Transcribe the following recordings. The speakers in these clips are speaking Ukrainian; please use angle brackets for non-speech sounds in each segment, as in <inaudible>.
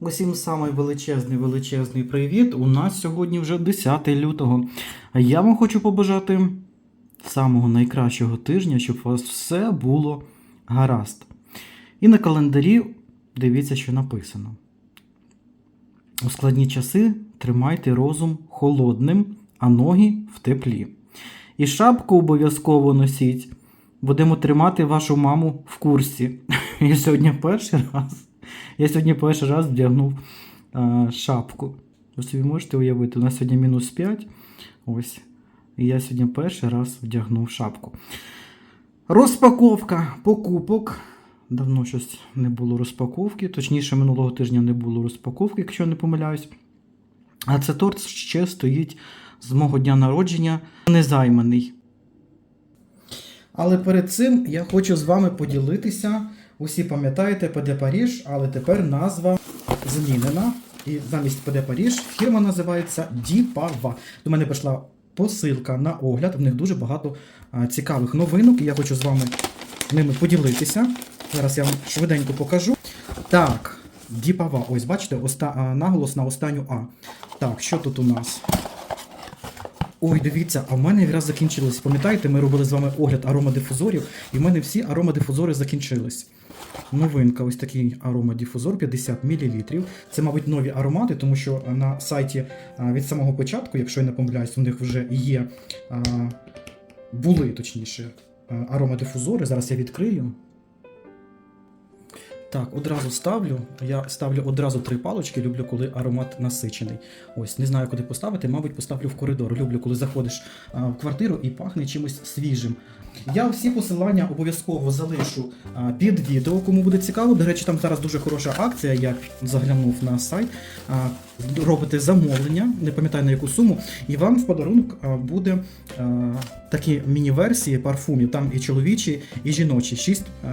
Усім самий величезний величезний привіт. У нас сьогодні вже 10 лютого. А я вам хочу побажати самого найкращого тижня, щоб у вас все було гаразд. І на календарі дивіться, що написано. У складні часи тримайте розум холодним, а ноги в теплі. І шапку обов'язково носіть. Будемо тримати вашу маму в курсі. <laughs> Я сьогодні перший раз. Я сьогодні перший раз вдягнув а, шапку. Ви собі можете уявити, у нас сьогодні мінус 5. Ось. І я сьогодні перший раз вдягнув шапку. Розпаковка покупок. Давно щось не було розпаковки. Точніше, минулого тижня не було розпаковки, якщо не помиляюсь. А це торт ще стоїть з мого дня народження, незайманий. Але перед цим я хочу з вами поділитися. Усі пам'ятаєте ПД Паріж, але тепер назва змінена. І замість ПД Паріж фірма називається Діпава. До мене прийшла посилка на огляд. В них дуже багато цікавих новинок, і я хочу з вами ними поділитися. Зараз я вам швиденько покажу. Так, Діпава. Ось бачите, оста... наголос на останню А. Так, що тут у нас? Ой, дивіться, а в мене якраз закінчилось. Пам'ятаєте, ми робили з вами огляд аромадифузорів, і в мене всі аромадифузори закінчились. Новинка, ось такий аромадифузор 50 мл. Це, мабуть, нові аромати, тому що на сайті від самого початку, якщо я не помиляюсь, у них вже є. Були точніше аромадифузори. Зараз я відкрию. Так, одразу ставлю. Я ставлю одразу три палочки, люблю, коли аромат насичений. Ось, не знаю, куди поставити, мабуть, поставлю в коридор. Люблю, коли заходиш в квартиру і пахне чимось свіжим. Я всі посилання обов'язково залишу під відео, кому буде цікаво. До речі, там зараз дуже хороша акція. Я заглянув на сайт. Робите замовлення, не пам'ятаю на яку суму, і вам в подарунок буде такі міні-версії парфумів. Там і чоловічі, і жіночі. Шість а,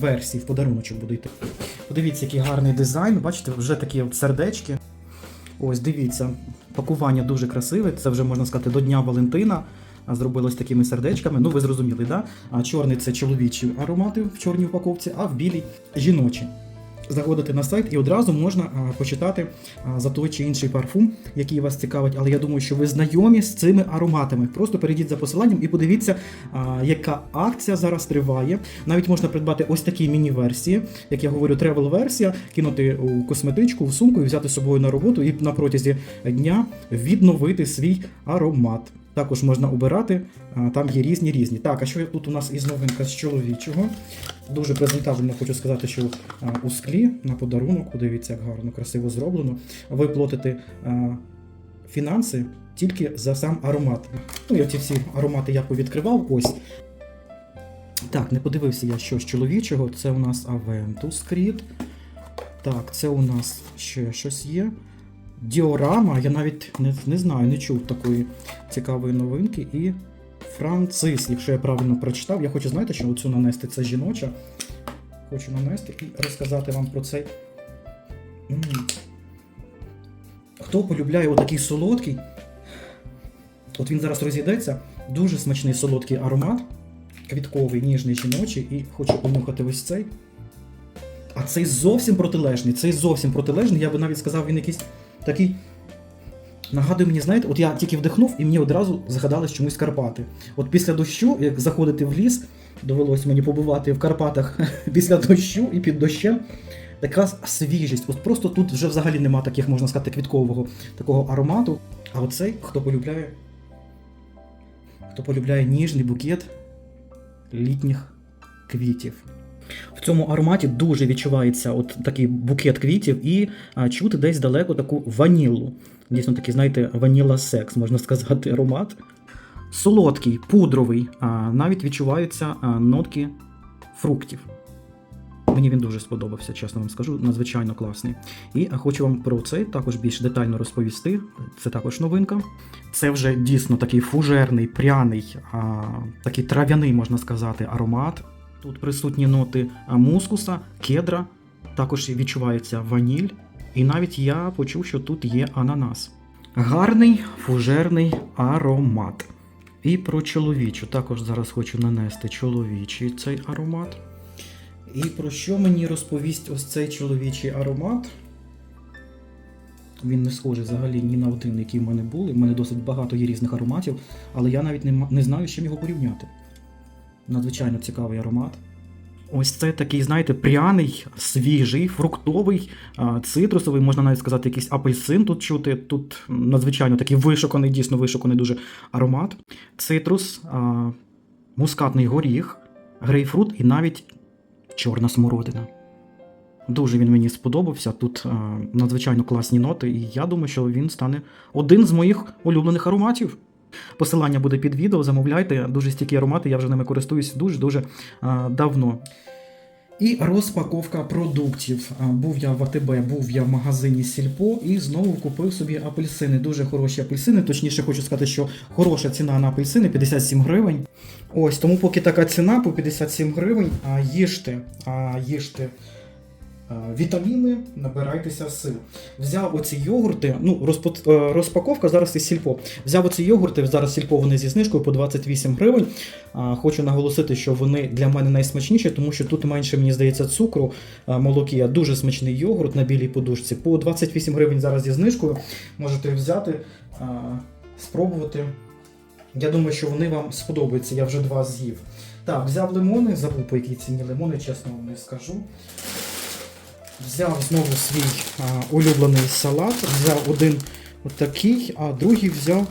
версій в подаруночок буде йти. Подивіться, який гарний дизайн. Бачите, вже такі от сердечки. Ось, дивіться, пакування дуже красиве. Це вже можна сказати до Дня Валентина. Зробилось такими сердечками. Ну, ви зрозуміли, да? А чорний це чоловічі аромати в чорній упаковці, а в білій жіночі. Заходите на сайт і одразу можна а, почитати а, за той чи інший парфум, який вас цікавить. Але я думаю, що ви знайомі з цими ароматами. Просто перейдіть за посиланням і подивіться, а, яка акція зараз триває. Навіть можна придбати ось такі міні-версії, як я говорю, тревел-версія, кинути у косметичку, в сумку і взяти з собою на роботу і на протязі дня відновити свій аромат. Також можна обирати, там є різні різні. Так, а що тут у нас із новинка з чоловічого? Дуже презентабельно хочу сказати, що у склі на подарунок, подивіться, як гарно, красиво зроблено. Ви платите фінанси тільки за сам аромат. Ну, я ці всі аромати я повідкривав. Ось. Так, не подивився я, що з чоловічого. Це у нас Aventus Creed. Так, це у нас ще щось є. Діорама, я навіть не, не знаю, не чув такої цікавої новинки. І Францис, якщо я правильно прочитав, я хочу, знаєте, що оцю нанести це жіноча. Хочу нанести і розказати вам про цей. М. Хто полюбляє отакий солодкий? От він зараз розійдеться. Дуже смачний солодкий аромат. Квітковий, ніжний жіночий, і хочу понюхати ось цей. А цей зовсім протилежний. Цей зовсім протилежний. Я би навіть сказав, він якийсь такий. Нагадує мені, знаєте, от я тільки вдихнув і мені одразу згадались чомусь Карпати. От після дощу, як заходити в ліс, довелось мені побувати в Карпатах <laughs> після дощу і під дощем. Така свіжість. От просто тут вже взагалі нема таких, можна сказати, квіткового такого аромату. А оцей, хто полюбляє, хто полюбляє ніжний букет літніх квітів. В цьому ароматі дуже відчувається от такий букет квітів і чути десь далеко таку ванілу. Дійсно такий, знаєте, ваніла секс, можна сказати, аромат. Солодкий, пудровий, а, навіть відчуваються нотки фруктів. Мені він дуже сподобався, чесно вам скажу, надзвичайно класний. І хочу вам про цей також більш детально розповісти. Це також новинка. Це вже дійсно такий фужерний, пряний, а, такий трав'яний, можна сказати, аромат. Тут присутні ноти мускуса, кедра, також відчувається ваніль, і навіть я почув, що тут є ананас. Гарний фужерний аромат. І про чоловічу. Також зараз хочу нанести чоловічий цей аромат. І про що мені розповість ось цей чоловічий аромат? Він не схожий взагалі ні на один, який в мене були. У мене досить багато є різних ароматів, але я навіть не, не знаю, з чим його порівняти. Надзвичайно цікавий аромат. Ось це такий, знаєте, пряний, свіжий, фруктовий, цитрусовий, можна навіть сказати, якийсь апельсин тут чути. Тут надзвичайно такий вишуканий, дійсно вишуканий дуже аромат. Цитрус, мускатний горіх, грейпфрут і навіть чорна смородина. Дуже він мені сподобався. Тут надзвичайно класні ноти, і я думаю, що він стане один з моїх улюблених ароматів. Посилання буде під відео, замовляйте. Дуже стійкі аромати, я вже ними користуюсь дуже-дуже давно. І розпаковка продуктів. Був я в АТБ, був я в магазині Сільпо і знову купив собі апельсини. Дуже хороші апельсини. Точніше, хочу сказати, що хороша ціна на апельсини 57 гривень. Ось тому, поки така ціна по 57 гривень, а їжте, а їжте. А, Вітаміни, набирайтеся сил. Взяв оці йогурти, ну, е, розпаковка зараз із сільпо. Взяв оці йогурти, зараз сільпо вони зі знижкою по 28 гривень. Хочу наголосити, що вони для мене найсмачніші, тому що тут менше, мені здається, цукру, а, молоки, а дуже смачний йогурт на білій подушці. По 28 гривень зараз зі знижкою. Можете взяти, спробувати. Я думаю, що вони вам сподобаються. Я вже два з'їв. Так, взяв лимони, забув по якій ціні лимони, чесно вам не скажу. Взяв знову свій а, улюблений салат. Взяв один отакий, а другий взяв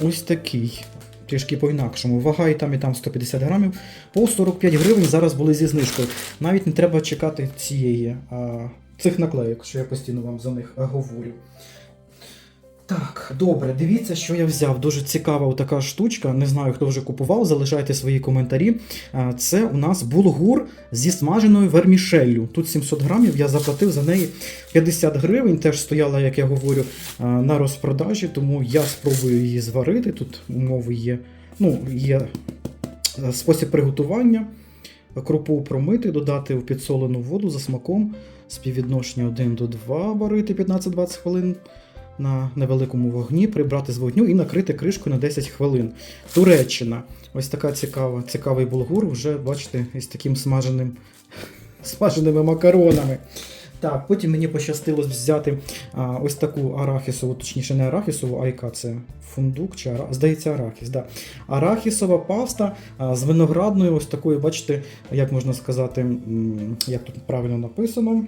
ось такий. Трішки по-інакшому. Вага і там, і там 150 грамів. По 45 гривень зараз були зі знижкою. Навіть не треба чекати цієї, а, цих наклеїк, що я постійно вам за них говорю. Так, добре, дивіться, що я взяв. Дуже цікава така штучка. Не знаю, хто вже купував. Залишайте свої коментарі. Це у нас булгур зі смаженою вермішеллю. Тут 700 грамів. Я заплатив за неї 50 гривень. Теж стояла, як я говорю, на розпродажі, тому я спробую її зварити. Тут умови є. Ну, є е, спосіб приготування. Крупу промити, додати в підсолену воду за смаком. Співвідношення 1 до 2 варити 15-20 хвилин на невеликому вогні, прибрати з вогню і накрити кришкою на 10 хвилин. Туреччина. Ось така цікава, цікавий булгур, вже бачите, із таким смаженим, <laughs> смаженими макаронами. Так, потім мені пощастило взяти а, ось таку арахісову, точніше, не арахісову, а яка це фундук чи ара... здається, арахіс. Да. Арахісова паста а, з виноградною, ось такою, бачите, як можна сказати, як тут правильно написано.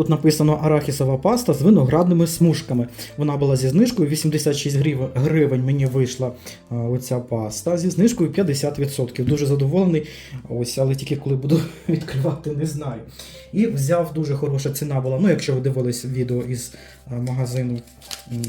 Тут написано арахісова паста з виноградними смужками. Вона була зі знижкою 86 грив- гривень. Мені вийшла оця паста зі знижкою 50%. Дуже задоволений. Ось, але тільки коли буду <laughs> відкривати, не знаю. І взяв дуже хороша ціна була. Ну, якщо ви дивились відео із магазину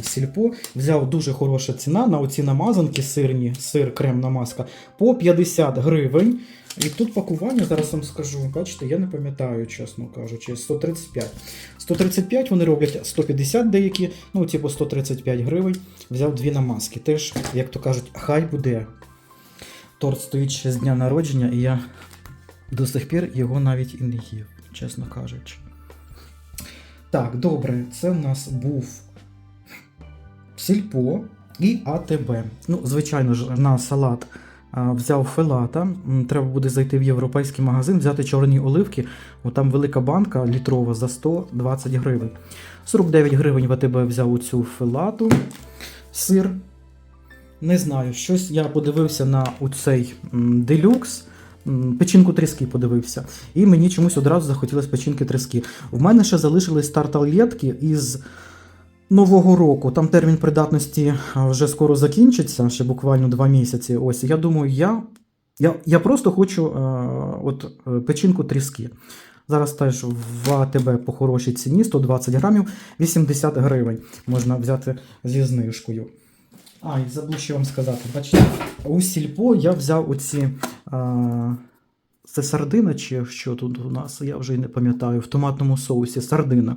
Сільпо, взяв дуже хороша ціна на оці намазанки сирні, сир, крем намазка по 50 гривень. І тут пакування, зараз вам скажу, бачите, я не пам'ятаю, чесно кажучи, 135. 135 вони роблять 150 деякі, ну, типу 135 гривень. Взяв дві намазки. Теж, як то кажуть, хай буде. Торт стоїть ще з дня народження, і я до сих пір його навіть і не їв, чесно кажучи. Так, добре, це в нас був Сільпо і АТБ. Ну, звичайно ж, на салат взяв фелата. Треба буде зайти в європейський магазин, взяти чорні оливки. Бо там велика банка літрова за 120 гривень. 49 гривень в АТБ взяв оцю фелату. Сир. Не знаю, щось я подивився на оцей делюкс. Печінку тріски подивився. І мені чомусь одразу захотілося печінки тріски. В мене ще залишились тарталетки із нового року. Там термін придатності вже скоро закінчиться, ще буквально два місяці. Ось я думаю, я, я, я просто хочу е, от, е, печінку тріски. Зараз теж в АТБ по хорошій ціні 120 грамів, 80 гривень можна взяти зі знижкою. А, і забув ще вам сказати. Бачите, у сільпо я взяв оці. А, це сардина чи що тут у нас? Я вже й не пам'ятаю. В томатному соусі сардина.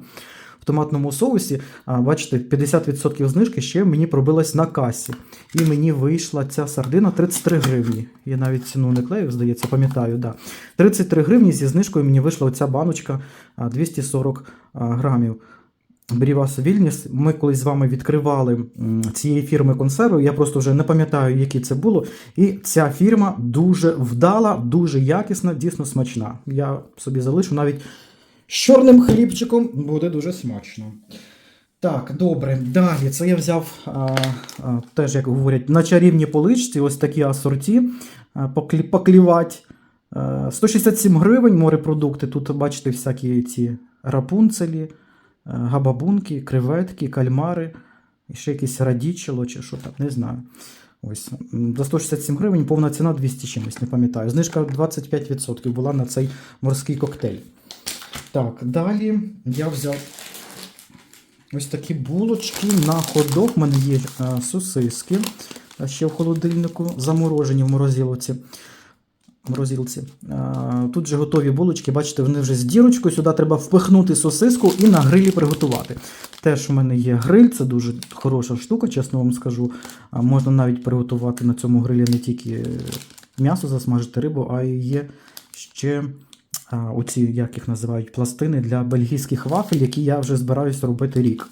В томатному соусі, бачите, 50% знижки ще мені пробилась на касі. І мені вийшла ця сардина 33 гривні. Я навіть ціну не клею, здається, пам'ятаю. Да. 33 гривні зі знижкою мені вийшла оця баночка 240 грамів. Брівас Вільніс. Ми колись з вами відкривали цієї фірми консерви. Я просто вже не пам'ятаю, які це було. І ця фірма дуже вдала, дуже якісна, дійсно смачна. Я собі залишу навіть з чорним хлібчиком буде дуже смачно. Так, добре. Далі це я взяв а, а, теж, як говорять, на чарівній поличці ось такі асорті а, поклі, поклівати. 167 гривень морепродукти. Тут бачите всякі ці рапунцелі, габабунки, креветки, кальмари, ще якесь радічело чи що там, не знаю. Ось за 167 гривень повна ціна 200 чимось, не пам'ятаю. Знижка 25% була на цей морський коктейль. Так, далі я взяв ось такі булочки на ходок. У мене є е, сосиски е, ще в холодильнику, заморожені в морозилці. морозилці. Е, Тут же готові булочки, бачите, вони вже з дірочкою. Сюди треба впихнути сосиску і на грилі приготувати. Теж у мене є гриль, це дуже хороша штука, чесно вам скажу. Можна навіть приготувати на цьому грилі не тільки м'ясо засмажити рибу, а й є ще оці, як їх називають, пластини для бельгійських вафель, які я вже збираюся робити рік.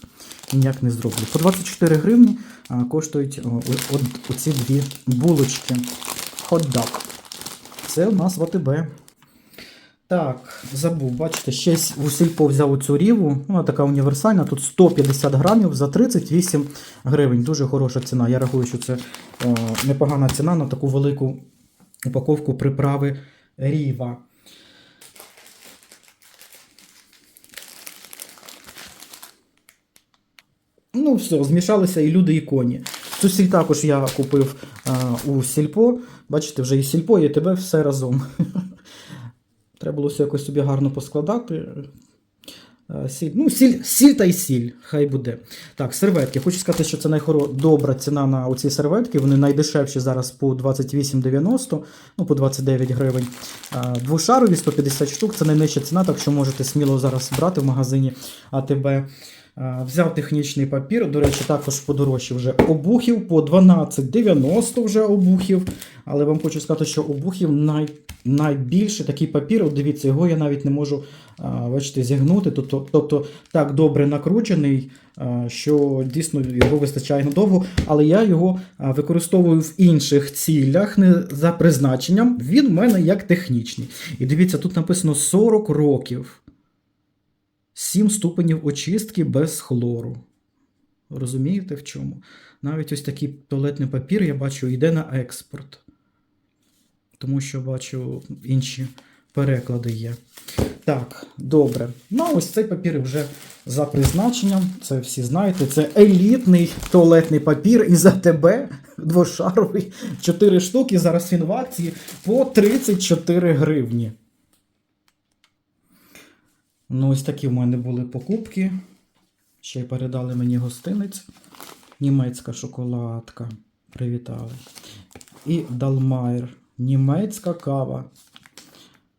Ніяк не зроблю. По 24 гривні коштують оці дві булочки. Хот-дог. Це у нас в АТБ. Так, забув, бачите, ще у сільпо взяв оцю ріву. Вона така універсальна. Тут 150 грамів за 38 гривень. Дуже хороша ціна. Я рахую, що це непогана ціна на таку велику упаковку приправи ріва. Ну, все, змішалися і люди, і коні. Цю сіль також я купив а, у сільпо. Бачите, вже і сільпо, і тебе все разом. <laughs> Треба було все якось собі гарно поскладати. Е, Сіль, ну, сіль, сіль та й сіль, хай буде. Так, серветки. Хочу сказати, що це найхоро... добра ціна на оці серветки. Вони найдешевші зараз по 28,90, ну по 29 гривень. Е, Двошарові 150 штук, це найнижча ціна, так що можете сміло зараз брати в магазині АТБ. Е, Взяв технічний папір, до речі, також подорожче вже обухів по 12,90 вже обухів. Але вам хочу сказати, що обухів най, найбільше такий папір. От дивіться, його я навіть не можу бачите, зігнути. Тобто, тобто так добре накручений, що дійсно його вистачає надовго. Але я його використовую в інших цілях, не за призначенням. Він в мене як технічний. І дивіться, тут написано 40 років. 7 ступенів очистки без хлору. Розумієте в чому? Навіть ось такий туалетний папір, я бачу, йде на експорт. Тому що бачу інші переклади є. Так, добре. Ну, ось цей папір вже за призначенням. Це всі знаєте. Це елітний туалетний папір із АТБ двошаровий. 4 штуки. Зараз він в акції по 34 гривні. Ну, ось такі в мене були покупки. Ще й передали мені гостинець. Німецька шоколадка. Привітали. І Далмайр. Німецька кава.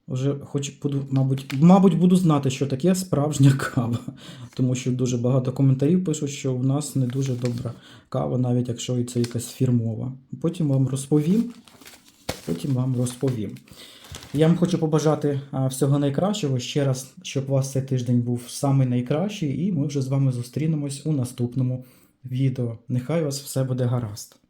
Уже хоч буду, мабуть, мабуть, буду знати, що таке справжня кава. Тому що дуже багато коментарів пишуть, що в нас не дуже добра кава, навіть якщо це якась фірмова. Потім вам розповім. Потім вам розповім. Я вам хочу побажати всього найкращого ще раз, щоб у вас цей тиждень був самий найкращий, і ми вже з вами зустрінемось у наступному відео. Нехай у вас все буде гаразд.